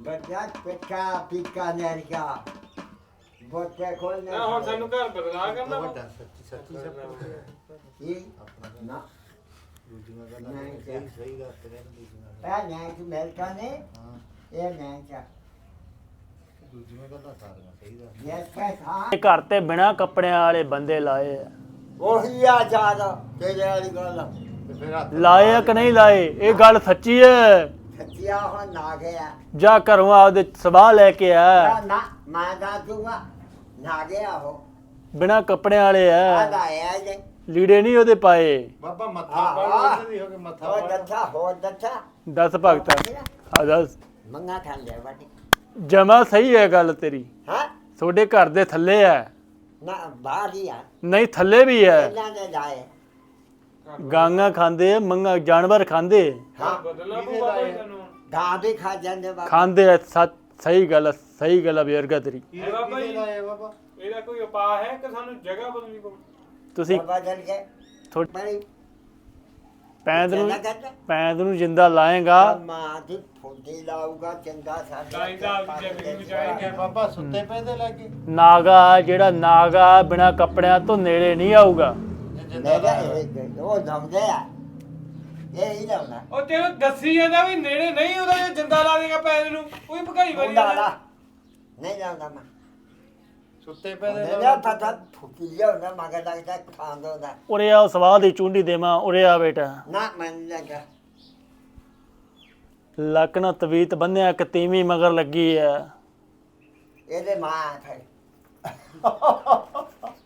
ਬੱਚਾ ਪਿੱਕਾ ਪਿੱਕਾ ਨੇਰਕਾ ਬੋਤੇ ਕੋਲ ਨਾ ਹੁਣ ਸਾਨੂੰ ਘਰ ਬਦਲਾ ਕਰਨਾ ਵਾ। ਵੱਡਾ ਸੱਚੀ ਸੱਚੀ ਸਭ ਇਹ ਨਾ। ਦੂਜੀਆਂ ਨਹੀਂ, ਗੱਲਾਂ ਸਹੀ ਸਹੀ ਗੱਲ ਤੇ ਰਹਿਣ ਦੂਜੀਆਂ ਇਹ ਨੈਂਕ ਮਿਲਕਾ ਨੇ। ਹਾਂ। ਇਹ ਨੈਂਕ ਦੂਜੀਆਂ ਗੱਲਾਂ ਸਾਰੀਆਂ ਸਹੀ ਗੱਲ। ਯਸ ਕਾ ਥਾ ਇਹ ਘਰ ਤੇ ਬਿਨਾ ਕੱਪੜਿਆਂ ਵਾਲੇ ਬੰਦੇ ਲਾਏ ਆ। ਉਹੀ ਆ ਜਾਦਾ ਤੇਰੇ ਵਾਲੀ ਗੱਲ। ਤੇ ਫਿਰ ਹੱਥ ਲਾਏ ਆ ਕਿ ਨਹੀਂ ਲਾਏ? ਇਹ ਗੱਲ ਸੱਚੀ ਹੈ। ਸੱਚਿਆ ਹੁਣ ਨਾ ਗਿਆ ਜਾ ਘਰੋਂ ਆਪਦੇ ਸਵਾਹ ਲੈ ਕੇ ਆ। ਨਾ ਨਾ ਮੈਂ ਦਾ ਦੂੰਗਾ ਨਾ ਗਿਆ ਉਹ। ਬਿਨਾ ਕੱਪੜਿਆਂ ਵਾਲੇ ਆ। ਆਦਾ ਆਇਆ ਜੇ ਲੀੜੇ ਨਹੀਂ ਉਹਦੇ ਪਾਏ। ਬਾਬਾ ਮੱਥਾ ਪੜ ਹਾਂ। ਉਹਦੇ ਦੀ ਹੋ ਕੇ ਮੱਥਾ ਪੜ ਦੱਥਾ ਹੋ ਦੱਥਾ ਦੱਸ। ਭਗਤਾ। ਆ ਦੱਸ। ਮੰਗਾ ਖਾਂ ਲੈ ਵਾਟੀ ਜਮਾ ਸਹੀ ਹੈ ਗੱਲ ਤੇਰੀ। ਹਾਂ? ਤੁਹਾਡੇ ਘਰ ਦੇ ਥੱਲੇ ਆ। ਨਾ ਬਾਹਰ ਹੀ ਆ। ਨਹੀਂ ਥੱਲੇ ਵੀ ਹੈ ਇਹਨਾਂ ਦੇ ਜਾਏ ਗਾਂਗਾ ਖਾਂਦੇ ਆ ਮੰਗਾ ਜਾਨਵਰ ਖਾਂਦੇ। ਹਾਂ ਪਊ ਬਾਬਾ? ਜੀ ਗਾਂ ਖਾ ਜਾਂਦੇ ਬਾਬਾ। ਖਾਂਦੇ ਆ ਸੱਚ ਸਹੀ ਗੱਲ ਆ, ਸਹੀ ਗੱਲ ਆ ਬਜ਼ੁਰਗਾ ਤੇਰੀ ਕਿਹਦੇ ਬਾਬਾ ਜੀ। ਕਿਹਦੇ ਲਾਏ ਬਾਬਾ। ਇਹਦਾ ਕੋਈ ਉਪਾਅ ਹੈ ਕਿ ਸਾਨੂੰ ਜਗ੍ਹਾ ਬਦਲਣੀ ਪਊ? ਤੁਸੀਂ ਬਾਬਾ ਜਲ ਕੇ ਥੋ- ਬੜੀ ਪੈਂਦ ਨੂੰ ਚੰਗਾ ਕਰਦਾ ਪੈਂਦ ਨੂੰ ਜਿੰਦਾ ਲਾਏਗਾ। ਮਾਂ ਦੀ ਫੁੱਦੀ ਲਾਊਗਾ ਚੰਗਾ ਸਾਡਾ ਚਾਹੀਦਾ ਆਪਦੀ ਜ਼ਿੰਦਗੀ ਬਚਾਏਗਾ। ਕਿ ਬਾਬਾ ਸੁੱਤੇ ਪੈਦੇ ਲੱਗੇ ਨਾਗਾ ਜਿਹੜਾ ਨਾਗਾ ਬਿਨਾ ਕੱਪੜਿਆਂ ਤੋਂ ਨੇੜੇ ਨਹੀਂ ਆਊਗਾ। ਜੇ ਜਿੰਦਾ ਮੇਰਾ ਲਾਇਆ। ਇਹ ਉਹ ਦਮਦੇ ਆ। ਇਹ ਹੀ ਲਾਉਣਾ। ਉਹ ਤੈਨੂੰ ਦੱਸੀ ਜਾਂਦਾ ਵੀ ਨੇੜੇ ਨਹੀਂ ਉਹਦਾ ਜੇ ਜਿੰਦਾ ਲਾ ਦੇਗਾ ਪੈਰ ਨੂੰ ਕੋਈ ਭਗਾਈ ਵਾਰੀ ਮੁੰਡਾ ਲਾ। ਨਹੀਂ ਲਾਉਂਦਾ ਮੈਂ। ਸੁੱਤੇ ਪੈਦੇ ਮੇਰਾ ਪਤਾ ਫੁੱਕੀ ਜਾਉਂਦਾ ਮਗਰ ਲੱਗਦਾ ਖਾਂਦਾ ਹੁੰਦਾ। ਉਰੇ ਆ ਸਵਾਹ ਦੀ ਚੁੰਡੀ ਦੇਵਾਂ ਉਰੇ ਆ ਬੇਟਾ। ਨਾ ਮੈਂ ਨਹੀਂ ਲੱਗਾ ਲੱਕ ਨਾ ਤਵੀਤ ਬੰਨਿਆ ਕਿ ਤੀਵੀਂ ਮਗਰ ਲੱਗੀ ਆ ਇਹਦੇ ਮਾਂ ਹੈ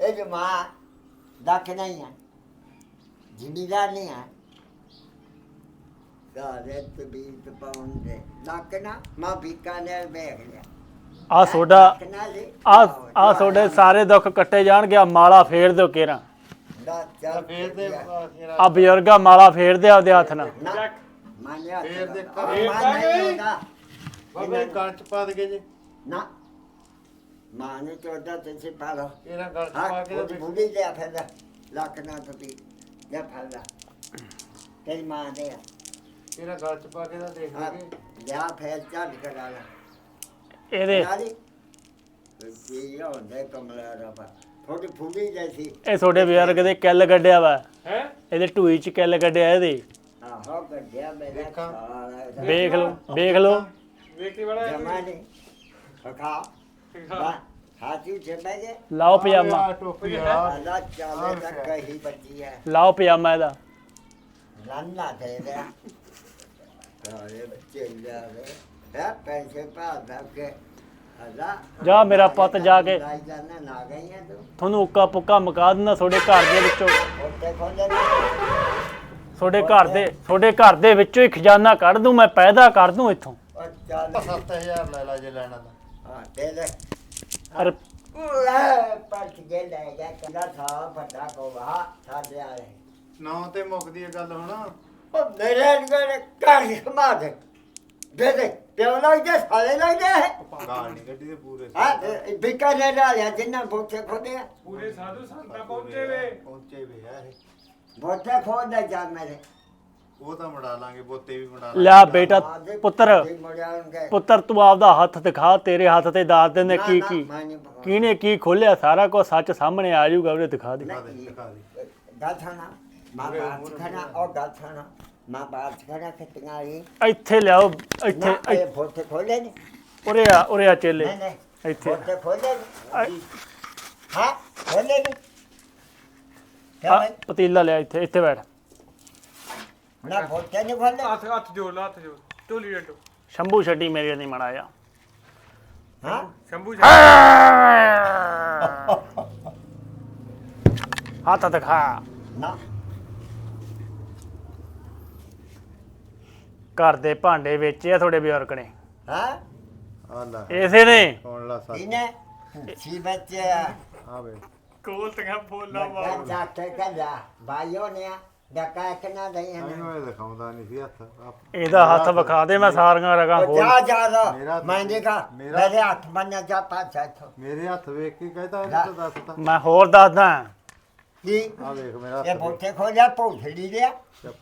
ਇਹ ਜੋ ਮਾਂ ਡੱਕ ਨਹੀਂ ਹੈ ਜ਼ਿਮੀਦਾਰ ਨਹੀਂ ਹੈ ਸਾਰੇ ਤਬੀਤ ਪਾਉਂਦੇ ਡੱਕ ਨਾ ਮਾਂ ਬੀਕਾਨੇਰ ਵੇਖ ਲਿਆ ਆ ਸੋਡਾ ਜੀ ਆ ਆ ਤੁਹਾਡੇ ਸਾਰੇ ਦੁੱਖ ਕੱਟੇ ਜਾਣਗੇ ਆ ਮਾਲਾ ਫੇਰ ਦਿਓ ਕੇਰਾ। ਦਾ ਚੱਲ ਫੇਰ ਦੇ ਆ ਬਜ਼ੁਰਗਾ ਮਾਲਾ ਫੇਰ ਦੇ ਆਪਦੇ ਹੱਥ ਨਾਲ। ਮਾਨਿਆ ਫੇਰ ਦੇ ਮਾਂ ਫੇਰ ਬਾਬਾ ਪਾ ਜੇ। ਨਾ ਮਾਂ ਨੇ ਚੋਦਾ ਤੇ ਸੇ ਪਾਲੋ ਇਹਨਾਂ ਗਲ ਚ ਹਾਂ ਪਾ ਕੇ ਉਹ ਤੇ ਬੁੱਢੀ ਦੇ ਫਿਰ। ਲੱਕ ਨਾ ਤਪੀ। ਜਾਂ ਫਲਦਾ ਤੇਰੀ ਮਾਂ ਦੇ ਆ। ਇਹਨਾਂ ਗਲ ਚ ਪਾ ਕੇ ਤਾਂ ਦੇਖ ਹਾਂ ਲਗੇ ਜਾਂ ਫੇਰ ਚੱਲ ਕਰਾ ਲਾ ਇਹਦੇ ਨਾਲੀ ਕੀ ਹੁੰਦੇ ਕਮਲਾ ਦਾ ਪਾ ਥੋੜੀ ਫੁੱਲੀ ਜੈਸੀ ਇਹ ਤੁਹਾਡੇ ਬਜ਼ੁਰਗ ਦੇ ਕਿੱਲ ਕੱਢਿਆ ਵਾ। ਹੈ? ਇਹਦੇ ਢੂਈ ਚ ਕਿੱਲ ਕੱਢਿਆ ਇਹਦੇ। ਆਹੋ ਗੱਡਿਆ ਮੇਰਾ ਦੇਖਾਂ। ਸਾਰਾ ਵੇਖ ਲਓ ਵੇਖ ਲਓ। ਵੇਖੀ ਬੜਾ ਜਮਾਨੇ ਖਾ ਬਾ ਹਾਥੀ ਚੱਲੇ ਜੇ ਲਾਓ ਪਜਾਮਾ ਟੋਪੀ ਆ ਲਾਓ ਪਜਾਮਾ ਇਹਦਾ ਲੰਨਾ ਦੇ ਦੇ ਸਾਰੇ ਬੱਚੇ ਲੈ ਰਹੇ ਹੈ ਪੈਸੇ ਭਾਦਾ ਕੇ ਅੱਲਾ ਜਾ ਮੇਰਾ ਪੁੱਤ ਜਾ ਕੇ ਲਾਈ ਜਾਣਾ ਨਾ ਗਈਆਂ ਤੂੰ ਤੁਹਾਨੂੰ ਉੱਕਾ ਪੁੱਕਾ ਮਕਾ ਦਿੰਦਾ ਤੁਹਾਡੇ ਘਰ ਦੇ ਵਿੱਚੋਂ ਉੱਤੇ ਖੋਲੇ ਤੁਹਾਡੇ ਘਰ ਦੇ ਤੁਹਾਡੇ ਘਰ ਦੇ ਵਿੱਚੋਂ ਹੀ ਖਜ਼ਾਨਾ ਕੱਢ ਦੂੰ ਮੈਂ ਪੈਦਾ ਕਰ ਦੂੰ ਇੱਥੋਂ ਉਹ ਚੱਲ 7000 ਲੈ ਲਾ ਜੇ ਲੈਣਾ ਤਾਂ ਹਾਂ ਦੇ ਲੈ ਅਰ ਪੱਟ ਕੇ ਲੈ ਗਿਆ ਕੰਦਾ ਥਾ ਫੱਟਾ ਕੋ ਵਾ ਸਾਡੇ ਆ ਰਹੇ ਨੌ ਤੇ ਮੁੱਕਦੀ ਇਹ ਗੱਲ ਹੁਣ। ਉਹ ਮੇਰੇ ਕੋਲ ਕਾਹ ਸਮਾ ਦੇ ਦੇ ਦੇ ਪਿਓ ਲੱਗਦੇ ਸਾਲੇ ਲੱਗਦੇ ਹੈ ਗਾਲ ਨਹੀਂ ਗੱਡੀ ਦੇ ਪੂਰੇ ਹਾਂ ਬਿਕਾ ਲੈ ਲਿਆ ਜਿੰਨਾ ਬੋਤੇ ਖੋਦੇ ਪੂਰੇ ਸਾਧੂ ਸੰਤਾਂ ਪਹੁੰਚੇ ਵੇ। ਪਹੁੰਚੇ ਵੇ ਇਹ। ਬੋਤੇ ਖੋਦੇ ਜਾ ਮੇਰੇ। ਉਹ ਤਾਂ ਮੜਾ ਲਾਂਗੇ ਬੋਤੇ ਵੀ ਮੜਾ ਲਾਂਗੇ। ਲਿਆ ਬੇਟਾ ਪੁੱਤਰ। ਪੁੱਤਰ ਤੂੰ ਆਪਦਾ ਹੱਥ ਦਿਖਾ ਤੇਰੇ ਹੱਥ ਤੇ ਦੱਸ ਦਿੰਦੇ ਕੀ ਕੀ। ਕਿਹਨੇ ਕੀ ਖੋਲਿਆ ਸਾਰਾ ਕੁਝ ਸੱਚ ਸਾਹਮਣੇ ਆ ਜਾਊਗਾ ਉਹਨੇ ਦਿਖਾ ਦੇ। ਦਿਖਾ ਦੇ ਦਿਖਾ ਦੇ। ਗੱਲ ਥਾਣਾ ਮਾਂ ਬਾਤ ਖਾਣਾ ਉਹ ਗੱਲ ਥਾਣਾ ਮਾਂ ਬਾਤ ਖਾਣਾ ਕਿਤਨਾ ਹੀ ਇੱਥੇ ਲਿਆਓ ਇੱਥੇ ਨਾ ਇਹ ਬੋਤੇ ਖੋਲੇ ਨੇ। ਉਰੇ ਆ ਉਰੇ ਆ ਚੇਲੇ। ਨਹੀਂ ਨਹੀਂ ਇੱਥੇ। ਬੋਤੇ ਖੋਲੇ ਨੇ। ਆਏ, ਹਾਂ ਖੋਲੇ ਨੇ। ਆ, ਕਿਆ ਪਤੀਲਾ ਲਿਆ ਇੱਥੇ ਇੱਥੇ ਬੈਠ। ਨਾ ਬੋਤੇ ਨਹੀਂ ਖੋਲੇ ਹੱਥ ਹੱਥ ਜੋੜ ਲਾ ਹੱਥ ਜੋੜ। ਢੋਲੀ ਡੱਡੋ। ਸ਼ੰਭੂ ਛੱਡੀ ਮੇਰੇ ਨਹੀਂ ਮੜਾਇਆ। ਹਾਂ? ਸ਼ੰਭੂ ਜੀ ਹੱਥ ਦਿਖਾ। ਨਾ। ਘਰ ਦੇ ਭਾਂਡੇ ਵੇਚੇ ਆ ਤੁਹਾਡੇ ਬਜ਼ੁਰਗ ਨੇ। ਹਾਂ? ਆ ਲੈ। ਇਸੇ ਨੇ? ਕੌਣ ਲਾ ਸੱਚ। ਇਹਨੇ ਸੀ ਬੱਚੇ ਆ। ਵੇ। ਕੋਲ ਤੰਗਾ ਬੋਲਾ ਬੱਚਾ ਚਾਟੇ ਕਹਿੰਦਾ ਬਾਈਓ ਨੇ ਡਕਾ ਕਿਨਾ ਦਈ ਹਨ ਇਹਨੂੰ ਇਹ ਦਿਖਾਉਂਦਾ ਨਹੀਂ ਸੀ ਹੱਥ। ਆਪ- ਇਹਦਾ ਹੱਥ ਵਿਖਾ ਦੇ ਮੈਂ ਸਾਰੀਆਂ ਰਗਾਂ ਉਹ ਖੋਲ ਜਾ ਜਾ ਮੇਰਾ ਹੱਥ- ਮੈਂ ਦੇਖਾ ਮੇਰਾ- ਮੇਰੇ ਹੱਥ ਬੰਨਿਆ ਜਾ ਪਾਛਾ ਇੱਥੋਂ। ਮੇਰੇ ਹੱਥ ਵੇਖ ਕੇ ਕਹਿੰਦਾ। ਇਹਨੂੰ ਤਾਂ ਦੱਸਤਾ ਮੈਂ ਹੋਰ ਦੱਸਦਾ। ਕੀ? ਆ ਵੇਖ ਮੇਰਾ ਇਹ ਹੱਥ ਬੋਤੇ ਖੋਲਿਆ ਪੌਛੜੀ ਲਿਆ। ਵੇਖ।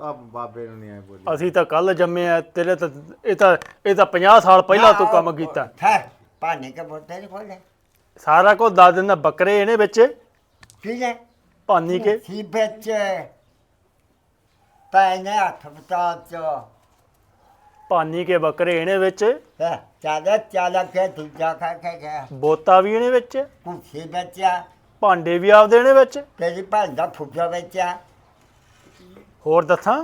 ਆ ਬਾਬੇ ਨੂੰ ਨਹੀਂ ਆਏ ਬੋਲੀ ਅਸੀਂ ਤਾਂ ਕੱਲ ਜੰਮੇ ਆ ਤੇਰੇ ਤਾਂ ਇਹ ਤਾਂ ਇਹ ਤਾਂ 50 ਸਾਲ ਪਹਿਲਾਂ ਤੂੰ ਕੰਮ ਕੀਤਾ। ਠਹਿਰ ਪਾਣੀ ਕੇ ਬੋਤਲ ਨਹੀਂ ਖੋਲੇ। ਸਾਰਾ ਕੁਝ ਦੱਸ ਦਿੰਦਾ ਬੱਕਰੇ ਇਹਨੇ ਵਿੱਚ। ਕੀ ਹੈ ਭਾਨੀ ਕੇ? ਸੀ ਵਿੱਚ ਪੈਨੇ ਬਤਾ ਚੋ। ਭਾਨੀ ਕੇ ਬੱਕਰੇ ਇਹਨੇ ਵਿੱਚ? ਚਾਲਾ ਚਾਲਾ ਕੇ ਦੂਜਾ ਖਾ ਕੇ ਗਿਆ। ਬੋਤਾ ਵੀ ਇਹਨੇ ਵਿੱਚ? ਕੁਛੀ ਬੱਚਾ ਭਾਂਡੇ ਵੀ ਆਪਦੇ ਇਹਨੇ ਵਿੱਚ? ਤੇਰੀ ਭੈਣ ਦਾ ਫੁੱਟਾ ਬੱਚਾ ਹੋਰ ਦੱਸਾਂ?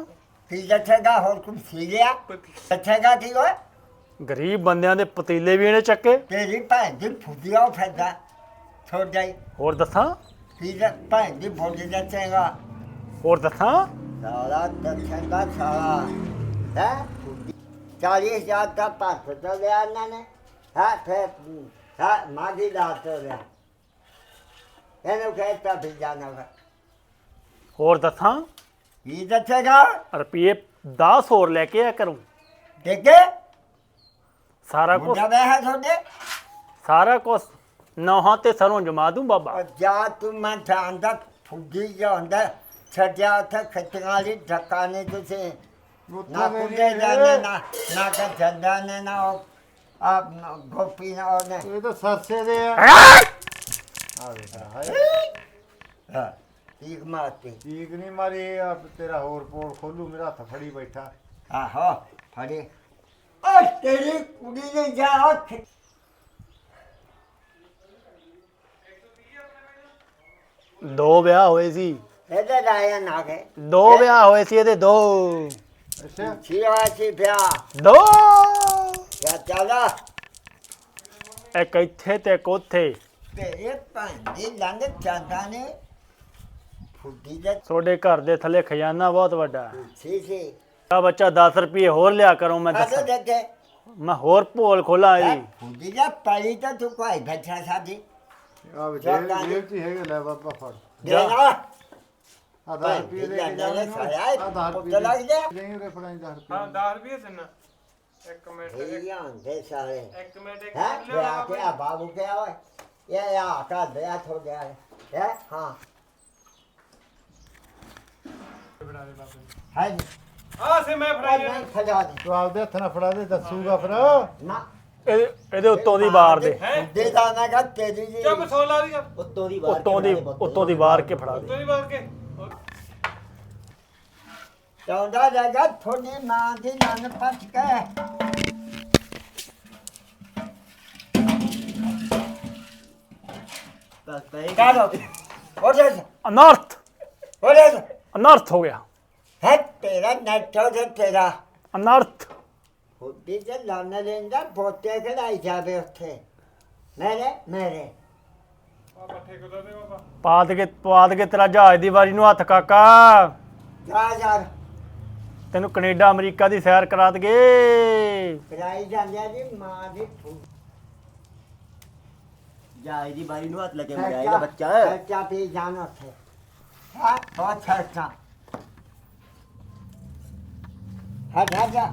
ਕੀ ਦੱਸੇਗਾ? ਹੋਰ ਕੁਛ ਸੀ ਲਿਆ ਦੱਸੇਗਾ ਕੀ ਓਏ? ਗਰੀਬ ਬੰਦਿਆਂ ਦੇ ਪਤੀਲੇ ਵੀ ਇਹਨੇ ਚੱਕੇ। ਤੇਰੀ ਭੈਣ ਦੀ ਫੁੱਟਿਆ ਫੈਦਾ ਛੋੜ ਜਾਈ। ਹੋਰ ਦੱਸਾਂ? ਦਾ ਭੈਣ ਦੀ ਫੁੱਟੀ ਦੱਸੇਗਾ ਹੋਰ ਦੱਸਾਂ? ਸਾਰਾ ਦੱਸੇਗਾ ਸਾਰਾ ਹੈ? ਚਾਲੀ ਹਜ਼ਾਰ ਦਾ ਪਾਸ ਤੋਂ ਲਿਆ ਇਹਨਾਂ ਨੇ। ਹਾਂ? ਫਿਰ ਹਾਂ? ਮਾਗੀ ਦਾ ਤੋਂ ਲਿਆ। ਇਹਨੂੰ ਕਹਿਤਾ ਵੀ ਜਾਣਾ ਵਾ। ਹੋਰ ਦੱਸਾਂ? ਕੀ ਦੱਸੇਗਾ ਰੁਪਏ 10 ਹੋਰ ਲੈ ਕੇ ਆ ਕਰੂੰ ਦੇਖੇ ਸਾਰਾ ਕੁਝ ਮੁੰਡਾ ਵੇ ਹੈ ਤੁਹਾਡੇ? ਸਾਰਾ ਕੁਝ ਨੌਹਾਂ ਤੇ ਸਰੋਂ ਜਮਾ ਦੂੰ ਬਾਬਾ। ਔਰ ਜਾ ਤੂੰ ਮੈਂ ਜਾਂਦਾ ਫੁੱਡੀ ਜਾਂਦਾ ਛੱਡਿਆ ਉੱਥੇ ਖੱਟੀਆਂ ਵਾਲੀ ਧੱਕਾ ਨਹੀਂ ਤੁਸੀਂ। ਨਾ ਕੁੰਡੇ ਜਾਣੇ ਨਾ ਨਾ ਕਿ ਜੰਦਾ ਨੇ ਨਾ ਉਹ ਆ ਗੋਪੀ ਨਾ ਉਹਨੇ ਇਹ ਤਾਂ ਸਰਸੇ ਦੇ ਆ। ਆ ਵੇਖ ਹਾਏ। ਹਾਂ? ਠੀਕ ਮਾਰਤੀ। ਠੀਕ ਨਹੀਂ ਮਾਰੀ ਆ ਤੇਰਾ ਹੋਰ ਪੋਲ ਖੋਲੂ ਮੇਰਾ ਹੱਥ ਫੜੀ ਬੈਠਾ। ਆਹੋ ਫੜੀ। ਓ ਤੇਰੀ ਕੁੜੀ ਨੇ ਜਾ ਉੱਥੇ ਦੋ ਵਿਆਹ ਹੋਏ ਸੀ। ਇਹਦੇ ਰਾਇਆ ਨਾ ਗਏ ਦੋ ਵਿਆਹ ਹੋਏ ਸੀ ਇਹਦੇ ਦੋ। ਅੱਛਾ। ਛੀਆ ਸੀ ਪਿਆ ਦੋ। ਯਾ ਚਾਲਾ ਇੱਕ ਇੱਥੇ ਤੇ ਇੱਕ ਉੱਥੇ। ਤੇਰੇ ਭਾਂਡੀ ਲੰਘ ਜਾਂਦਾ ਨੇ। ਫੁੱਡੀ ਦੇ ਤੁਹਾਡੇ ਘਰ ਦੇ ਥੱਲੇ ਖਜ਼ਾਨਾ ਬਹੁਤ ਵੱਡਾ ਹੈ। ਸੀ। ਆ ਬੱਚਾ 10 ਰੁਪਏ ਹੋਰ ਲਿਆ ਕਰੋ ਮੈਂ ਦੱਸਾਂ। ਦੇਖੇ ਮੈਂ ਹੋਰ ਭੋਲ ਖੋਲਾਂ ਇਹਦੀ ਫੁੱਡੀ ਦਾ ਪਾਈ ਤਾਂ ਤੂੰ ਕੋਈ ਬੈਠਾ ਸਾਡੀ। ਆ ਵੇ ਜਾ। ਜੇਬ? ਜੇਬ ਚ ਹੀ ਹੈਗੇ ਲੈ ਬਾਬਾ ਫੜ। ਦੇਣਾ ਆ। 10 ਭਾਈ ਰੁਪਏ ਲੈ ਲੈ ਕੇ ਲੈ ਜਾ ਸਾਇਆ ਆ 10 ਉੱਤੇ ਲੱਗ ਰੁਪਏ ਜਾ ਨਹੀਂ ਉਰੇ ਫੜਾਈ 10 ਹਾਂ ਰੁਪਏ 10 ਰੁਪਏ ਦਿੰਨਾ ਇੱਕ ਮਿੰਟ ਇਹ ਆਂਦੇ ਸਾਰੇ। ਇੱਕ ਮਿੰਟ ਇੱਕ ਹੈ? ਮਿੰਟ ਲਿਆ ਲਿਆ ਕੇ ਆ ਬਾਬੂ ਕੇ ਓਏ? ਇਹ ਆ ਕਾ ਦੇ ਆ ਥੋ ਗਿਆ ਹੈ? ਹਾਂ। ਦੇ ਬਾਬੇ। ਹੈ ਆ ਸੇ ਮੈਂ ਫੜਾਈ ਨਹੀਂ ਫੜਾ ਦੇ। ਤੂੰ ਆਪਦੇ ਹੱਥ ਨਾਲ ਫੜਾ ਦੇ ਦੱਸੂਗਾ ਫਿਰ। ਨਾ। ਇਹਦੇ ਇਹਦੇ ਉੱਤੋਂ ਦੀ ਬਾਰ ਦੇ। ਹੈਂ? ਦੇ ਦਾਣਾ ਕਾ ਤੇਰੀ ਜੀ। ਚੁੱਪ ਸੋਲਾ ਦੀ ਉੱਤੋਂ ਦੀ ਉੱਤੋਂ ਦੀ ਉੱਤੋਂ ਦੀ ਬਾਰ ਕੇ ਫੜਾ ਦੇ। ਉੱਤੋਂ ਦੀ ਬਾਤ ਕੇ। ਚਾਹੁੰਦਾ ਜਾਗਾ ਥੋੜੀ ਮਾਂ ਦੀ ਨਨ ਪੱਟ ਕੇ। ਬਸ ਪੈ ਕਾਲੋ ਉਹਦੇ ਅਨਰਥ। ਉਹਦੇ ਅਨਰਥ ਹੋ ਗਿਆ। ਹੈ ਤੇਰਾ ਨੱਟੋ ਤੇ ਤੇਰਾ। ਅਨਰਥ। ਹੁੱਡੀ ਤੇ ਲਾਣਾ ਲੈਂਦਾ ਬੋਤੇ ਖੜਾਈ ਜਾਵੇ ਉੱਥੇ ਮੇਰੇ ਮੇਰੇ ਦੇ ਬਾਬਾ ਪਾਦ ਕੇ ਪਾਦ ਕੇ ਤੇਰਾ ਜਹਾਜ਼ ਦੀ ਵਾਰੀ ਨੂੰ ਹੱਥ ਕਾਕਾ। ਜਾ ਜਾ ਤੈਨੂੰ ਕੈਨੇਡਾ ਅਮਰੀਕਾ ਦੀ ਸੈਰ ਕਰਾ ਦਗੇ। ਕਰਾਈ ਜਾਂਦਿਆ ਜੀ ਮਾਂ ਦੀ ਫੂ ਜਾ ਇਹਦੀ ਬਾਰੀ ਨੂੰ ਹੱਥ ਲੱਗੇ ਮਰਿਆ ਇਹਦਾ ਬੱਚਾ। ਖਰਚਾ ਪੀ ਜਾਣਾ ਉੱਥੇ। ਹਾਂ ਬਹੁਤ ਖਰਚਾ। ਹਟ ਹਟ ਜਾ।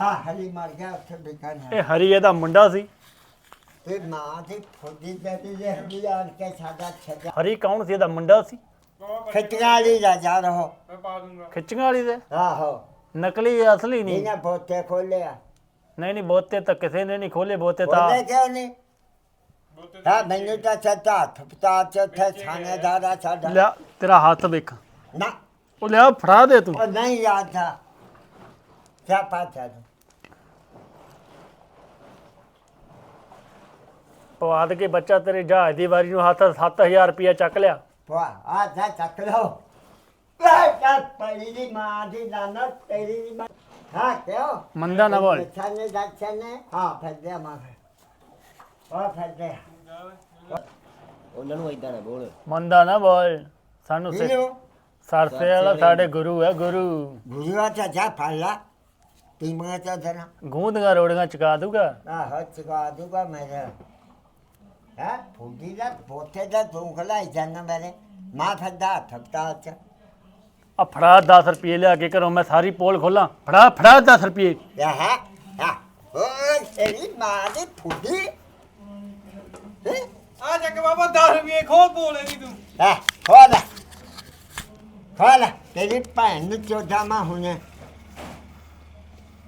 ਹਾਂ ਹਰੀ ਮਰ ਗਿਆ ਉੱਥੇ ਬਿਕਾਨਾ ਇਹ ਹਰੀਏ ਦਾ ਮੁੰਡਾ ਸੀ। ਤੇ ਮਾਂ ਦੀ ਫੁੱਦੀ ਬੈਠੀ ਜੇ ਹਰੀ ਆਣ ਕੇ ਸਾਡਾ ਛੱਜਾ ਹਰੀ ਕੌਣ ਸੀ? ਇਹਦਾ ਮੁੰਡਾ ਸੀ? ਖਿੱਚੀਆਂ ਵਾਲੀ ਦਾ ਜਾ ਰਹੋ ਖਿੱਚੀਆਂ ਵਾਲੀ ਦੇ? ਆਹੋ। ਨਕਲੀ ਅਸਲੀ ਨਹੀਂ। ਇਹਨੇ ਬੋਤੇ ਖੋਲਿਆ। ਨਹੀਂ ਨਹੀਂ ਬੋਤੇ ਤਾਂ ਕਿਸੇ ਨੇ ਨਹੀਂ ਖੋਲੇ ਬੋਤੇ ਤਾਂ ਬੋਲੇ ਕਿਉਂ ਨਹੀਂ? ਹਾਂ ਮੈਨੂੰ ਤਾਂ ਸੱਚਾ ਹੱਥ ਪਤਾ ਚੱਥੇ ਥਾਣੇਦਾਰ ਆ ਸਾਡਾ। ਲਿਆ ਤੇਰਾ ਹੱਥ ਵੇਖ। ਨਾ। ਉਹ ਲਿਆ ਫੜਾ ਦੇ ਤੂੰ। ਉਹ ਨਹੀਂ ਯਾਦ ਥਾ ਕਿਆ ਪਾਤਾ ਤੂੰ ਪਵਾਦ ਕੇ ਬੱਚਾ ਤੇਰੇ ਜਹਾਜ਼ ਦੀ ਵਾਰੀ ਨੂੰ ਹੱਥ 7000 ਰੁਪਇਆ ਚੱਕ ਲਿਆ। ਵਾਹ ਆ ਚੱਕ ਲਓ। ਹਾਂ ਕਿਉਂ? ਮੰਦਾ ਨਾ ਬੋਲ। ਮੰਦਾ ਨਾ ਬੋਲ। ਸਾਨੂੰ ਸਿ- ਇਹਨੂੰ ਸਰਸੇ ਵਾਲਾ ਸਾਡੇ ਗੁਰੂ ਹੈ ਗੁਰੂ। ਗੁਰੂਆ ਤਾਂ ਜਾ ਫੜ ਲਾ। ਤੀਮਾ ਤਾਂ ਜਰਾ। ਗੂੰਦਾਂ ਰੋੜੀਆਂ ਚਕਾ ਦੂਗਾ ਆਹੋ ਚਗਾ ਦੂਗਾ ਮੈਂ ਹੈ? ਫੁੱਡੀ ਦਾ ਬੋਤੇ ਦਾ ਤੂੰ ਖਲਾਈ ਜਾਨ ਮੇਰੇ। ਮਾਂ ਫੱਦਾ ਥਪਤਾ ਚ। ਆ ਫੜਾ 10 ਰੁਪਏ ਲਿਆ ਕੇ ਘਰੋਂ ਮੈਂ ਸਾਰੀ ਪੋਲ ਖੋਲਾਂ। ਫੜਾ ਫੜਾ 10 ਰੁਪਏ। ਯਾ ਹੈ ਹਾਂ। ਓਏ ਤੇਰੀ ਮਾਂ ਦੀ ਫੁੱਡੀ ਹੈ? ਆ ਚੱਕ ਬਾਬਾ 10 ਰੁਪਏ ਖੋਲ ਬੋਲੇ ਦੀ ਤੂੰ। ਹੈ ਖੋਲ। ਖੋਲ। ਤੇਰੀ ਭੈਣ ਨੂੰ ਚੋਦਾ ਮਾ ਹੁਣੇ?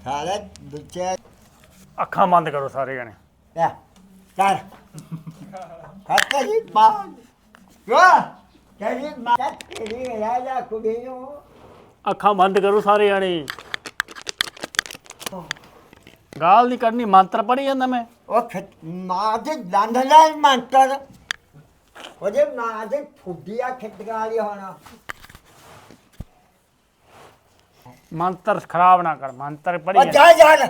ਸਾਲੇ ਦੁੱਚੇ ਅੱਖਾਂ ਬੰਦ ਕਰੋ ਸਾਰੇ ਜਣੇ। ਯਾ ਕਰ ਹੱਥ ਦੀ ਮਾਂ ਵਾਹ ਤੇਰੀ ਮਾਂ ਤੇਰੀ ਰਾਜਾ ਕੁੜੀ ਨੂੰ ਅੱਖਾਂ ਬੰਦ ਕਰੋ ਸਾਰੇ ਜਣੇ ਗਾਲ ਨਹੀਂ ਕਰਨੀ ਮੰਤਰ ਪੜੀ ਜਾਂਦਾ ਮੈਂ ਉਹ ਖਿੱਚ- ਮਾਂ ਦੇ ਦੰਦ ਨਾਲ ਮੰਤਰ ਉਹਦੇ ਮਾਂ ਦੇ ਫੁੱਡੀਆਂ ਖਿੱਟੀਆਂ ਵਾਲੀ ਹੋਣਾ ਮੰਤਰ ਖਰਾਬ ਨਾ ਕਰ ਮੰਤਰ ਪੜੀ ਉਹ ਜਾ ਜਾ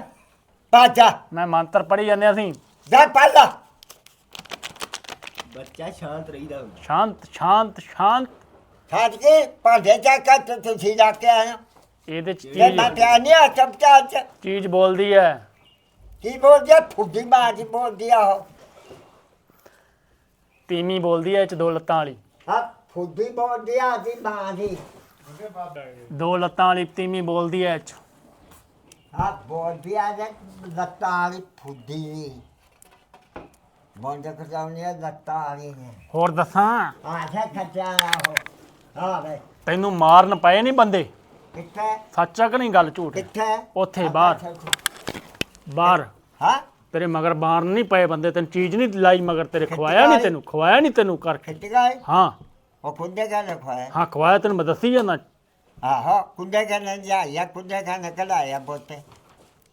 ਪਾਜਾ ਮੈਂ ਮੰਤਰ ਪੜੀ ਜਾਂਦੇ ਅਸੀਂ ਜਾ ਪਾਲਾ ਬੱਚਾ ਸ਼ਾਂਤ ਰਹੀਦਾ ਹੁੰਦਾ। ਸ਼ਾਂਤ ਸ਼ਾਂਤ ਸ਼ਾਂਤ। ਛੱਡ ਕੇ ਭਾਂਡੇ ਜਾ ਕੇ ਤੇ ਤੁਸੀਂ ਜਾ ਕੇ ਹੋ। ਇਹਦੇ ਚ ਤੇ ਚੀਜ਼ ਮੈਂ ਪਿਆ ਨਹੀਂ ਆ ਚਪਚਾ ਚ। ਚੀਜ਼ ਬੋਲਦੀ ਹੈ ਕੀ ਬੋਲਦੀ ਆ ਫੁੱਡੀ ਮਾਂ ਦੀ ਬੋਲਦੀ ਆ ਉਹ। ਤੀਮੀ ਬੋਲਦੀ ਹੈ ਇਹ ਚ ਦੋ ਲੱਤਾਂ ਵਾਲੀ। ਹਾਂ ਫੁੱਡੀ ਬੋਲਦੀ ਆ ਦੀ ਮਾਂ ਦੀ ਦੋ ਲੱਤਾਂ ਵਾਲੀ ਤੀਮੀ ਬੋਲਦੀ ਹੈ ਇਹ ਚ। ਹਾਂ ਬੋਲਦੀ ਆ ਜੇ ਲੱਤਾਂ ਵਾਲੀ ਫੁੱਡੀ ਬੰਦ ਕਰ ਜਾਉਣੀ ਆ ਲੱਤਾਂ ਵਾਲੀ ਨੇ। ਹੋਰ ਦੱਸਾਂ? ਆ ਜਾ ਖੱਟਿਆ ਆ ਉਹ। ਆ ਵੇ। ਤੈਨੂੰ ਮਾਰਨ ਪਏ ਨਹੀਂ ਬੰਦੇ? ਕਿੱਥੇ? ਸੱਚਾ ਕਿ ਨਹੀਂ ਗੱਲ ਝੂਠ? ਕਿੱਥੇ? ਉੱਥੇ ਬਾਹਰ। ਬਾਹਰ। ਹਾਂ? ਤੇਰੇ ਮਗਰ ਮਾਰਨ ਨਹੀਂ ਪਏ ਬੰਦੇ ਤੈਨੂੰ ਚੀਜ਼ ਨਹੀਂ ਲਾਈ ਮਗਰ ਤੇਰੇ ਖਵਾਇਆ ਨਹੀਂ ਤੈਨੂੰ ਖਵਾਇਆ ਨਹੀਂ ਤੈਨੂੰ ਕਰਕੇ। ਖਿੱਟ ਗਏ? ਹਾਂ। ਉਹ ਕੁੰਡੇ ਕਾ ਰਖਵਾਇਆ ਹਾਂ ਖਵਾਇਆ ਤੈਨੂੰ ਮੈਂ ਦੱਸੀ ਜਾਂਦਾ। ਆਹੋ ਕੁੰਡੇ ਕਾ ਨਾ ਜਾ ਜਾਂ ਕੁੰਡੇ ਕਾ ਨਿਕਲਾਇਆ ਬੋਤੇ।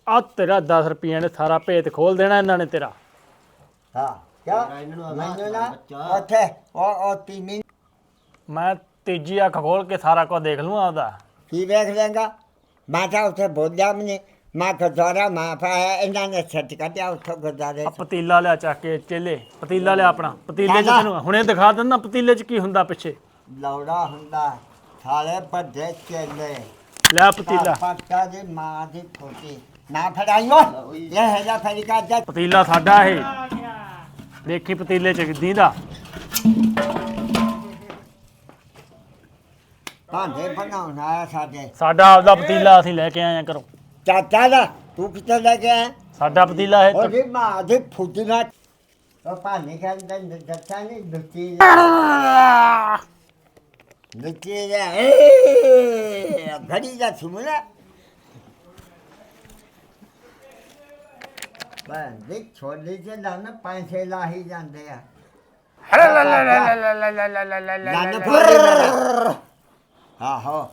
ਆ ਤੇਰਾ 10 ਰੁਪਈਆ ਨੇ ਸਾਰਾ ਭੇਤ ਖੋਲ ਦੇਣਾ ਇਹਨਾਂ ਨੇ ਤੇਰਾ। ਹਾਂ ਕਿਆ ਤੇਰਾ ਇਹਨਾਂ ਨੂੰ ਆਵਾਜ਼ ਮੈਨੂੰ ਮਾਰ ਨਾ ਬੱਚਾ। ਉੱਥੇ ਉਹ ਉਹ ਤੀਮੀ ਮੈਂ ਤੀਜੀ ਅੱਖ ਖੋਲ ਕੇ ਸਾਰਾ ਕੁਝ ਦੇਖ ਲੂੰ ਆਪਦਾ ਕੀ ਵੇਖ ਲੇਗਾ ਮੈਂ ਤਾਂ ਉੱਥੇ ਬੋਲਿਆ ਮਨੇ ਮੈਂ ਗੁਰਦੁਆਰਾ ਮਾਂ ਪਾਇਆ ਇਹਨਾਂ ਨੇ ਛੱਡ ਕੱਢਿਆ ਉੱਥੋਂ ਗੁਰਦੁਆਰੇ ਆ। ਪਤੀਲਾ ਲਿਆ ਚੱਕ ਕੇ ਚੇਲੇ ਪਤੀਲਾ ਲਿਆ ਆਪਣਾ ਪਤੀਲੇ 'ਚ ਦਾਦਾ। ਤੈਨੂੰ ਹੁਣੇ ਦਿਖਾ ਦਿੰਦਾ ਪਤੀਲੇ 'ਚ ਕੀ ਹੁੰਦਾ ਪਿੱਛੇ ਲੌੜਾ ਹੁੰਦਾ ਥਾਲੇ ਵੱਡੇ ਚੇਲੇ ਲੈ ਪਤੀਲਾ ਪੱਕਾ ਦੀ ਮਾਂ ਦੀ ਫੋਟੀ ਨਾ ਫੜਾਈਓ ਇਹ ਹੈ ਜਾ ਫੜੀ ਕਾ ਜਾ ਪਤੀਲਾ ਸਾਡਾ ਇਹ ਦੇਖੀ ਪਤੀਲੇ 'ਚ ਦੀਂਦਾ ਭਾਂਡੇ ਬਣਾਉਣਾ ਆ ਸਾਡੇ। ਸਾਡਾ ਆਪਦਾ ਪਤੀਲਾ ਅਸੀਂ ਲੈ ਕੇ ਆਏ ਆ ਕਰੋ ਚਾਚਾ ਦਾ ਤੂੰ ਕਿੱਥੇ ਲੈ ਕੇ ਆਇਆ? ਸਾਡਾ ਪਤੀਲਾ ਹੈ ਉਹਦੀ ਮਾਂ ਦੀ ਫੁੱਟੀ ਨਾਲ ਉਹ ਪਾਣੀ ਕਹਿੰਦਾ ਦੱਸਿਆ ਨਹੀਂ ਦੁੱਤੀ ਦੁੱਤੀ ਦਾ ਏ ਘੜੀ ਦਾ ਸੁਮਣਾ ਬਸ ਦੇ ਛੋਲੇ ਜੇ ਲਾਣ ਪੈਸੇ ਲਾਹੀ ਜਾਂਦੇ ਆ ਲੰਨ ਫੜ ਆਹੋ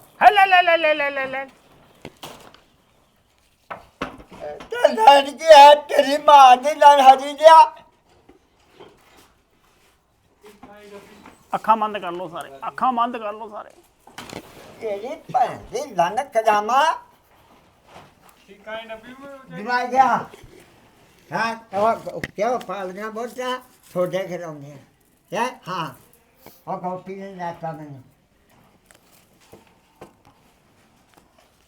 ਤੇ ਲੜ ਕੇ ਆ ਤੇਰੀ ਮਾਂ ਦੀ ਲੜ ਹਰੀ ਗਿਆ ਅੱਖਾਂ ਬੰਦ ਕਰ ਲਓ ਸਾਰੇ ਅੱਖਾਂ ਬੰਦ ਕਰ ਲਓ ਸਾਰੇ ਤੇਰੀ ਭੈਣ ਦੀ ਲੰਨ ਕਜਾਮਾ ਦਿਮਾਗ ਗਿਆ ਹਾਂ ਉਹ ਕਿਉਂ ਪਾਲਣਾ ਬੋਲਦਾ ਛੋਟੇ ਘਰਾਉਂਦੇ ਹੈ? ਹਾਂ। ਉਹ ਕਾਪੀ ਨੇ ਲਾਤਾ ਮੈਨੂੰ।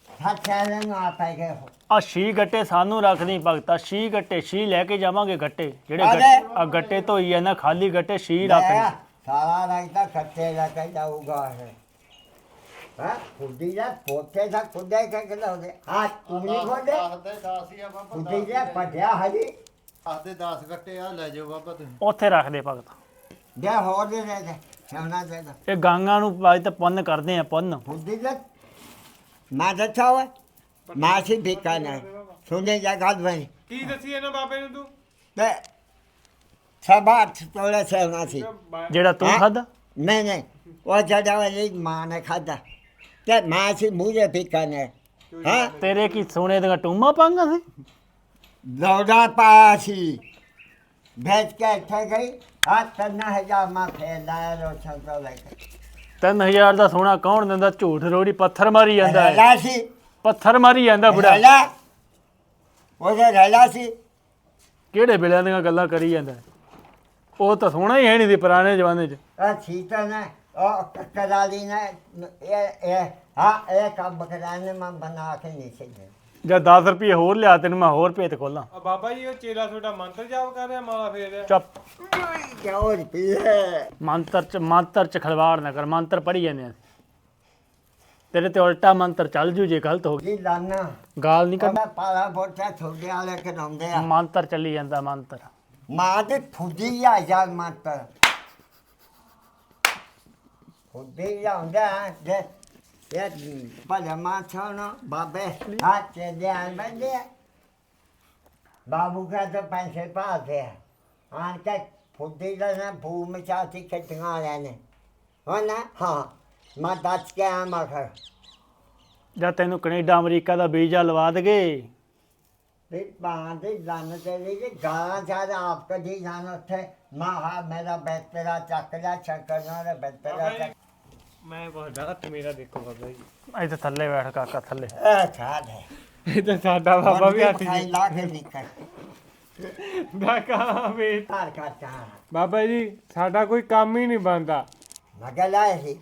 ਹੱਥਾਂ ਨੂੰ ਆ ਪੈ ਗਏ ਹੋ ਆ ਛੀ ਗੱਟੇ ਸਾਨੂੰ ਰੱਖਦੀ ਭਗਤਾ ਛੀ ਗੱਟੇ ਛੀ ਲੈ ਕੇ ਜਾਵਾਂਗੇ ਗੱਟੇ। ਜਿਹੜੇ ਆ। ਗੱਟੇ ਆ ਗੱਟੇ ਧੋਈ ਆ ਨਾ ਖਾਲੀ ਗੱਟੇ ਛੀ ਰੱਖ ਲੈ, ਸਾਰਾ ਰੰਗਦਾ ਖੱਟੇ ਦਾ ਕਹਿ ਜਾਊਗਾ ਹੈ ਹਾਂ? ਕੁੜੀ ਦਾ ਪੋਤੇ ਦਾ ਕੁੜੇ ਕੇ ਖਲਾਉਂਦੇ ਹਾਂ ਕੁੜੀ ਖੋਦੇ ਦਸ ਦੇ 10 ਹੀ ਆ ਬਾਬਾ ਕੁੜੀ ਦਾ ਪੜਿਆ ਹਜੀ। 10 ਦੇ 10 ਗੱਟੇ ਆ ਲੈ ਜਾਓ ਬਾਬਾ ਤੁਸੀਂ ਉੱਥੇ ਰੱਖ ਦੇ ਭਗਤਾ। ਦੇ ਹੋਰ ਦੇ ਦੇ ਸੋਨਾ ਦੇ ਦੇ। ਇਹ ਗਾਂਗਾਂ ਨੂੰ ਅੱਜ ਤਾਂ ਪੁੰਨ ਕਰਦੇ ਆ ਪੁੰਨ। ਕੁੜੀ ਦਾ। ਮੈਂ ਦੱਸਿਆ ਵਾ ਮੈਂ ਸੀ ਭਿੱਖਾ ਨਾ। ਸੁਣੇ ਜਾ ਗੱਲ ਬਣੀ। ਕੀ ਦੱਸੀ ਇਹਨਾਂ ਬਾਬੇ ਨੂੰ ਤੂੰ? ਤੇ ਸਬਾਤ ਤੋਲੇ ਸੋਨਾ ਸੀ। ਜਿਹੜਾ ਤੂੰ ਹੈਂ? ਖਾਦਾ ਨਹੀਂ ਨਹੀਂ। ਉਹ ਜਿਹੜਾ ਵਾਲੀ ਮਾਂ ਨੇ ਖਾਦਾ ਤੇ ਮੈਂ ਸੀ ਮੂਹਰੇ ਭਿੱਖਾ ਨੇ। ਹਾਂ? ਤੇਰੇ ਕੀ ਸੋਨੇ ਦੀਆਂ ਟੂਮਾਂ ਪਾਂਗਾ ਸੀ ਦੌੜਾ ਪਾਇਆ ਸੀ। ਭੇਜ ਕੇ ਇੱਥੇ ਗਈ। ਆ ਤਿੰਨ ਹਜ਼ਾਰ ਮੈਂ ਫੇਰ ਲਾਇਆ ਰੋਸ਼ਨ ਤੋਂ ਲੈ ਕੇ। 3000 ਦਾ ਸੋਨਾ ਕੌਣ ਦਿੰਦਾ? ਝੂਠ ਰੋੜੀ ਪੱਥਰ ਮਾਰੀ ਜਾਂਦਾ ਹੈ। ਰੈਲਾ ਸੀ। ਪੱਥਰ ਮਾਰੀ ਜਾਂਦਾ ਬੁੜਾ। ਉਹਦੇ ਰੈਲਾ ਸੀ। ਕਿਹੜੇ ਵੇਲਿਆਂ ਦੀਆਂ ਗੱਲਾਂ ਕਰੀ ਜਾਂਦਾ ਹੈ? ਉਹ ਤਾਂ ਸੋਨਾ ਹੀ ਹੈ ਨਹੀਂ ਸੀ ਪੁਰਾਣੇ ਜ਼ਮਾਨੇ 'ਚ। ਆ ਸੀਤਾ ਨੇ। ਉਹ ਕਰਾਲੀ ਨੇ ਇਹ ਇਹ ਹਾਂ ਇਹ ਕੰਮ ਕਰਾਣੇ ਮੈਂ ਬਣਾ ਕੇ ਨਹੀਂ ਸਕਦੇ ਜਾਂ 10 ਰੁਪਏ ਹੋਰ ਲਿਆ ਤੈਨੂੰ ਮੈਂ ਹੋਰ ਭੇਤ ਖੋਲਾਂ। ਆ ਬਾਬਾ ਜੀ ਉਹ ਚੇਲਾ ਤੁਹਾਡਾ ਮੰਤਰ ਜਾਪ ਕਰ ਰਿਹਾ ਮਾਲਾ ਫੇਰ। ਰਿਹਾ ਚੁੱਪ ਕਿਉਂ ਰੁਪਏ ਮੰਤਰ ਚ ਮੰਤਰ ਚ ਖਲਵਾੜ ਨਾ ਕਰ ਮੰਤਰ ਪੜੀ ਜਾਂਦੇ ਆ। ਤੇਰੇ ਤੇ ਉਲਟਾ ਮੰਤਰ ਚੱਲ ਜੂ ਜੇ ਗਲਤ ਹੋ ਗਈ। ਜੀ ਲਾਨਾ। ਗਾਲ ਨਹੀਂ ਕਰ ਮੈਂ ਪਾਲਾ ਬੋਟਾ ਥੋੜੇ ਵਾਲੇ ਕਰਾਉਂਦੇ ਆ। ਮੰਤਰ ਚੱਲੀ ਜਾਂਦਾ ਮੰਤਰ। ਮਾਂ ਦੇ ਫੁੱਦੀ ਆ ਜਾਂ ਮਾਤਰ। ਫੁੱਦੀ ਜਾਂਦਾ ਦੇ ਇਹ ਭਲੇ ਮਾਂ ਛੋਣਾ ਬਾਬੇ ਆ ਤੇ ਬਾਬੂ ਕਾ ਤਾਂ ਪੈਸੇ ਪਾਸੇ ਆਨ ਕੇ ਫੁੱਦੀ ਦਾ ਨਾ ਭੂਮ ਚਾਤੀ ਕੱਟੀਆਂ ਲੈਣੇ ਹੋ ਨਾ ਹਾਂ ਮੈਂ ਦੱਸ ਕੇ ਆ ਮਖਰ ਜਾਂ ਤੈਨੂੰ ਕੈਨੇਡਾ, ਅਮਰੀਕਾ ਦਾ ਵੀਜ਼ਾ ਲਵਾ ਦਗੇ? ਤੇ ਬਾਂਦੇ ਲੰਨ ਤੇ ਲਈ ਕਿ ਗਾਲਾਂ ਆਪ ਕਦੀ ਜਾਣ ਉੱਥੇ। ਮਾਹਾ ਮੇਰਾ ਬੈਤਰਾ ਚੱਕ ਲਿਆ, ਸ਼ੰਕਰ ਨਾਲ ਬੈਤਰਾ ਚੱਕ ਮੈਂ ਬਹੁਤ ਹੱਥ ਮੇਰਾ ਦੇਖੋ ਬਾਬਾ ਜੀ। ਇੱਥੇ ਥੱਲੇ ਬੈਠ ਕਾਕਾ ਥੱਲੇ। ਇਹ ਛਾੜ ਹੈ ਇਹ ਤਾਂ ਸਾਡਾ ਬਾਬਾ ਵੀ ਹੱਥ ਖਾਈ ਲਾ ਕੇ ਨਿਕਲ ਦਾਕਾ ਵੇ ਤਾਰ ਕਾ ਚਾਹ ਬਾਬਾ ਜੀ ਸਾਡਾ ਕੋਈ ਕੰਮ ਹੀ ਨਹੀਂ ਬੰਦਾ ਮਗਲ ਆਏ ਸੀ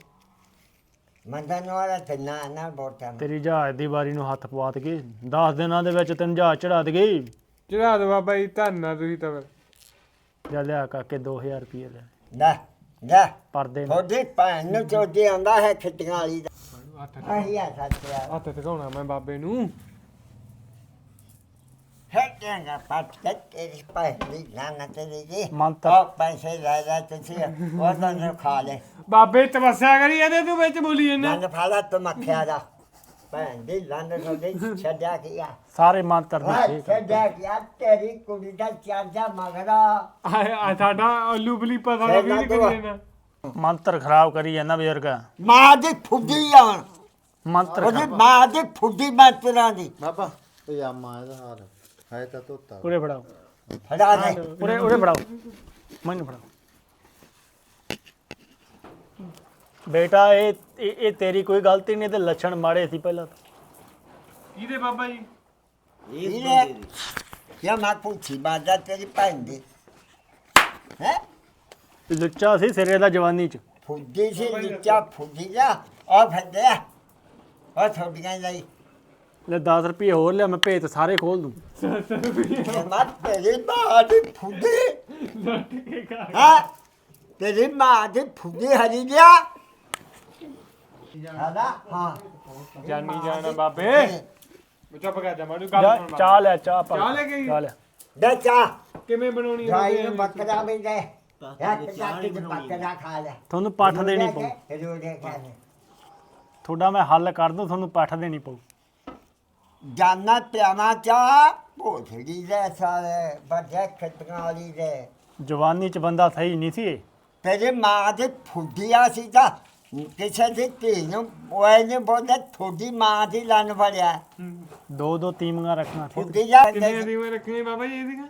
ਮੰਦਨ ਵਾਲਾ ਤੇ ਨਾ ਨਾ ਬੋਟਾ ਤੇਰੀ ਜਹਾਜ਼ ਦੀ ਵਾਰੀ ਨੂੰ ਹੱਥ ਪਵਾ ਦਗੇ 10 ਦਿਨਾਂ ਦੇ ਵਿੱਚ ਤੈਨੂੰ ਜਹਾਜ਼ ਚੜਾ ਦਗੇ ਚੜਾ ਦੋ ਬਾਬਾ ਜੀ ਧੰਨਾ ਤੁਸੀਂ ਤਾਂ ਫਿਰ। ਜਾਂ ਲਿਆ ਕਾਕੇ 2000 ਰੁਪਏ ਲੈ। ਲੈ। ਲੈ ਪਰਦੇ ਨੂੰ। ਥੋੜੀ ਭੈਣ ਨੂੰ ਚੋਦੀ ਆਉਂਦਾ ਹੈ ਖਿੱਟੀਆਂ ਵਾਲੀ ਦਾ। ਹੱਥ ਆਹੀ ਆ ਸੱਚਿਆ ਹੱਥ ਟਿਕਾਉਣਾ ਮੈਂ ਬਾਬੇ ਨੂੰ। ਹੈ ਕਹਿੰਗਾ ਪੱਟ ਕੇ ਤੇਰੀ ਪਹਿਲੀ ਲਾਨਾ ਤੇਰੀ ਜੀ ਮੰਤਰ। ਉਹ ਪੈਸੇ ਲੈ ਲੈ ਤੁਸੀਂ ਉਹ ਤਾਂ ਖਾ ਲੈ। ਬਾਬੇ ਤਪੱਸਿਆ ਕਰੀ ਇਹਦੇ ਤੂੰ ਵਿੱਚ ਬੋਲੀ ਜਾਂਦਾ। ਲੰਨ ਫਾਲਾ ਤੁਮ ਆਖਿਆ ਦਾ। ਭੈਣ ਦੀ ਲੰਨ ਤੁਹਾਡੇ ਛੱਡਿਆ ਗਿਆ। ਸਾਰੇ ਮੰਤਰ ਦੀ ਹਾਂ ਠੀਕ ਆ। ਛੱਡਿਆ ਗਿਆ ਤੇਰੀ ਕੁੜੀ ਦਾ ਚਾਚਾ ਮਗਰਾ। ਆ ਸਾਡਾ ਆਲੂ ਬਲੀਪਾ ਸਾਡਾ ਵੀ ਨਹੀਂ ਕਰ ਲੈਣਾ ਮੰਤਰ ਖਰਾਬ ਕਰੀ ਜਾਂਦਾ ਬਜ਼ੁਰਗਾ। ਮਾਂ ਦੀ ਫੁੱਦੀ ਆਉਣ ਮੰਤਰ ਉਹਦੀ ਖਰਾਬ- ਮਾਂ ਦੀ ਫੁੱਦੀ ਮਾਤਰਾਂ ਦੀ। ਬਾਬਾ ਪਜਾਮਾ ਇਹਦਾ ਹਾਲ। ਹੈ ਤਾਂ ਧੋਤਾ। ਉਰੇ ਫੜਾਓ। ਫੜਾ ਦੇ। ਉਰੇ ਉਰੇ ਫੜਾਓ। ਮੈਨੂੰ ਫੜਾਓ। ਬੇਟਾ ਇਹ ਇਹ ਇਹ ਤੇਰੀ ਕੋਈ ਗਲਤੀ ਨਹੀਂ ਤੇ ਲੱਛਣ ਮਾੜੇ ਸੀ ਪਹਿਲਾਂ ਤਾਂ। ਇਹਦੇ ਬਾਬਾ ਜੀ? ਇਹਨੇ ਯਾ ਮਾਂ ਪੁੱਛੀ ਬਾਜਾ ਤੇਰੀ ਭੈਣ ਦੀ। ਹੈ? ਲੁੱਚਾ ਸੀ ਸਿਰੇ ਦਾ ਜਵਾਨੀ ਚ। ਫੁੱਦੀ ਸੀ ਨੀਚਾ ਫੁੱਦੀ ਜਾ। ਆ ਫੱਦਿਆ ਆ ਥੋੜੀਆਂ ਲਈ। ਲੈ 10 ਰੁਪਏ ਹੋਰ ਲਿਆ ਮੈਂ ਭੇਤ ਸਾਰੇ ਖੋਲ ਦੂੰ। ਮਾਂ ਤੇਰੀ ਮਾਂ ਦੀ ਫੁੱਦੀ। ਹਾਂ? ਤੇਰੀ ਮਾਂ ਦੀ ਫੁੱਦੀ ਹਰੀ ਗਿਆ ਹਾਂ ਹਾਂ। ਜਾਨੀ ਜਾਣਾ ਬਾਬੇ। ਮੈਂ ਚੁੱਪ ਕਰ ਜਾ ਮੈਨੂੰ ਗੱਲ ਸੁਣ ਚਾਹ ਲੈ ਚਾਹ ਪਾ ਚਾਹ ਲੈ ਕੇ ਆਈ? ਚਾਹ ਲੈ। ਦੇ ਚਾ ਕਿਵੇਂ ਬਣਾਉਣੀ ਹੈ ਗਾਈ? ਨੂੰ ਬੱਕਰਾ ਵੀ ਦੇ। ਤਾਂ ਚਾਟੀ ਬੱਕਰਾ ਖਾ ਲੈ। ਤੁਹਾਨੂੰ ਪੱਠ ਦੇਣੀ ਪਊ। ਤੁਹਾਡਾ ਮੈਂ ਹੱਲ ਕਰ ਦੂੰ ਤੁਹਾਨੂੰ ਪੱਠ ਦੇਣੀ ਪਊ। ਜਾਨਾ ਪਿਆਣਾ ਚਾ ਭੋਸੜੀ ਦੇ ਸਾਰੇ ਬੱਜੇ ਖਟਕਾਂ ਵਾਲੀ ਦੇ। ਜਵਾਨੀ ਚ ਬੰਦਾ ਸਹੀ ਨਹੀਂ ਸੀ ਇਹ। ਤੇਰੀ ਮਾਂ ਦੇ ਫੁੱਡੀਆ ਸੀ ਤਾਂ ਕਿਸੇ ਦੀ ਧੀ ਨੂੰ ਉਹ ਨੇ ਬੋਲੇ ਥੋੜੀ ਮਾਂ ਦੀ ਲੰਨ ਫੜਿਆ ਦੋ ਦੋ ਤੀਮੀਆਂ ਰੱਖਣਾ ਠੀਕ ਫੁੱਡੀ ਜਾ ਕਿੰਨੀਆਂ ਦੀਵਾਂ ਰੱਖਣੀਆਂ ਬਾਬਾ ਜੀ ਇਹਦੀਆਂ?